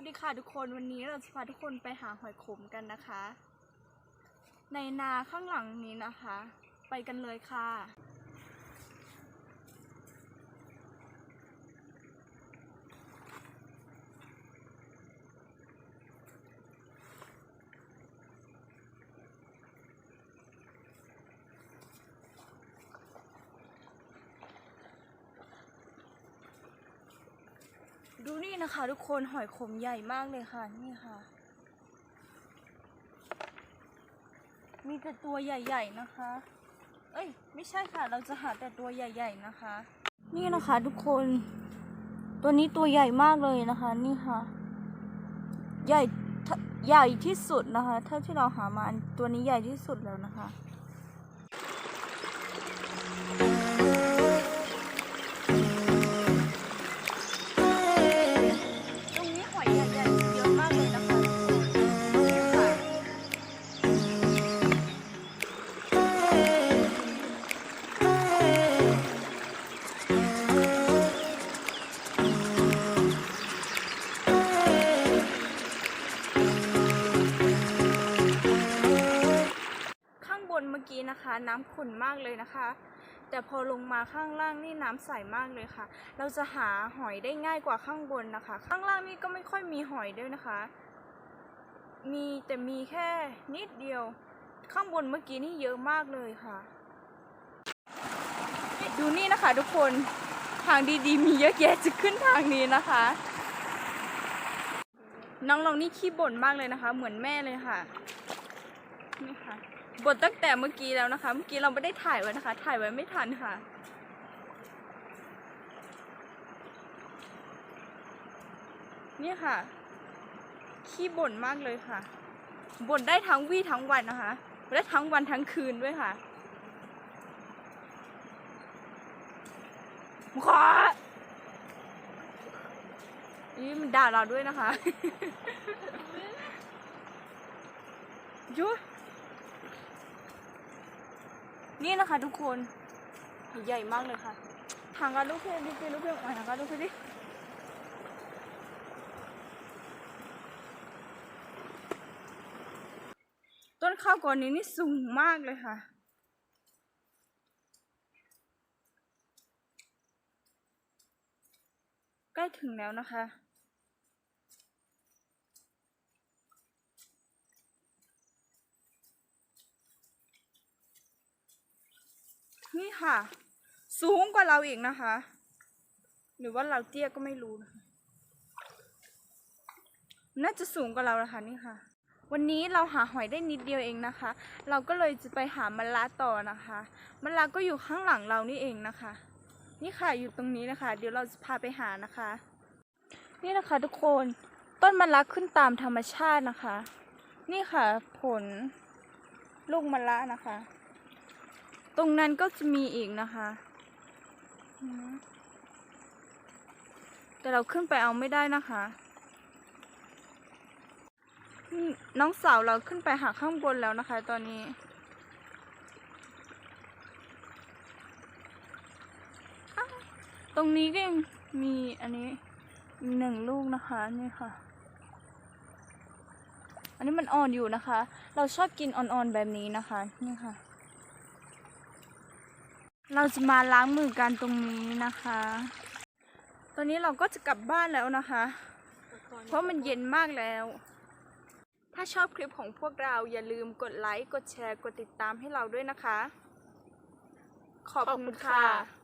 วัสดีค่ะทุกคนวันนี้เราจะพาทุกคนไปหาหอยขมกันนะคะ ในนาข้างหลังนี้นะคะ ไปกันเลยค่ะ ดูนี่นะคะทุกคนหอยขมใหญ่มากเลยค่ะ นี่ค่ะ มีแต่ตัวใหญ่ๆนะคะ เอ้ย ไม่ใช่ค่ะ เราจะหาแต่ตัวใหญ่ ๆนะคะ นี่นะคะทุกคน ตัวนี้ตัวใหญ่มากเลยนะคะ นี่ค่ะ ใหญ่ใหญ่ที่สุดนะคะ เท่าที่เราหามาตัวนี้ใหญ่ที่สุดแล้วนะคะ กี้นะคะ น้ำขุ่นมากเลยนะคะ แต่พอลงมาข้างล่างนี่น้ำใสมากเลยค่ะ เราจะหาหอยได้ง่ายกว่าข้างบนนะคะ ข้างล่างนี่ก็ไม่ค่อยมีหอยด้วยนะคะ มีแต่มีแค่นิดเดียว ข้างบนเมื่อกี้นี่เยอะมากเลยค่ะ ดูนี่นะคะทุกคนทางดีๆ มีเยอะแยะจะขึ้นทางนี้นะคะ น้องลองนี่ขี้บ่นมากเลยนะคะ เหมือนแม่เลยค่ะ นี่ค่ะบ่นตั้งแต่เมื่อกี้แล้วนะคะ เมื่อกี้เราไม่ได้ถ่ายไว้นะคะ ถ่ายไว้ไม่ทันค่ะ นี่ค่ะ ขี้บ่นมากเลยค่ะบ่นได้ทั้งวี่ทั้งวันนะคะได้ทั้งวันทั้งคืนด้วยค่ะขอนี่มันด่าเราด้วยนะคะยุ นี่นะคะ ทุกคนใหญ่มากเลยค่ะทางการลูกเพลดิลูกเพลมาทางการลูกเพลดิต้นข้าวก่อนนี้นี่สูงมากเลยค่ะใกล้ถึงแล้วนะคะ นี่ค่ะ สูงกว่าเราอีกนะคะ หรือว่าเราเตี้ยก็ไม่รู้นะคะน่าจะสูงกว่าเราแล้วค่ะนี่ค่ะ วันนี้เราหาหอยได้นิดเดียวเองนะคะ เราก็เลยจะไปหามะละต่อนะคะมะละก็อยู่ข้างหลังเรานี่เองนะคะ นี่ค่ะอยู่ตรงนี้นะคะ เดี๋ยวเราจะพาไปหานะคะ นี่นะคะทุกคนต้นมะละขึ้นตามธรรมชาตินะคะ นี่ค่ะผลลูกมะละนะคะ ตรงนั้นก็จะมีอีกนะคะ แต่เราขึ้นไปเอาไม่ได้นะคะ น้องสาวเราขึ้นไปหาข้างบนแล้วนะคะ ตอนนี้ ตรงนี้ก็ยังมีอันนี้หนึ่งลูกนะคะนี่ค่ะ อันนี้มันอ่อนอยู่นะคะ เราชอบกินอ่อนๆแบบนี้นะคะ นี่ค่ะ เราจะมาล้างมือกันตรงนี้นะคะ ตอนนี้เราก็จะกลับบ้านแล้วนะคะ เพราะมันเย็นมากแล้ว ถ้าชอบคลิปของพวกเราอย่าลืมกดไลค์ กดแชร์ กดติดตามให้เราด้วยนะคะ ขอบคุณค่ะ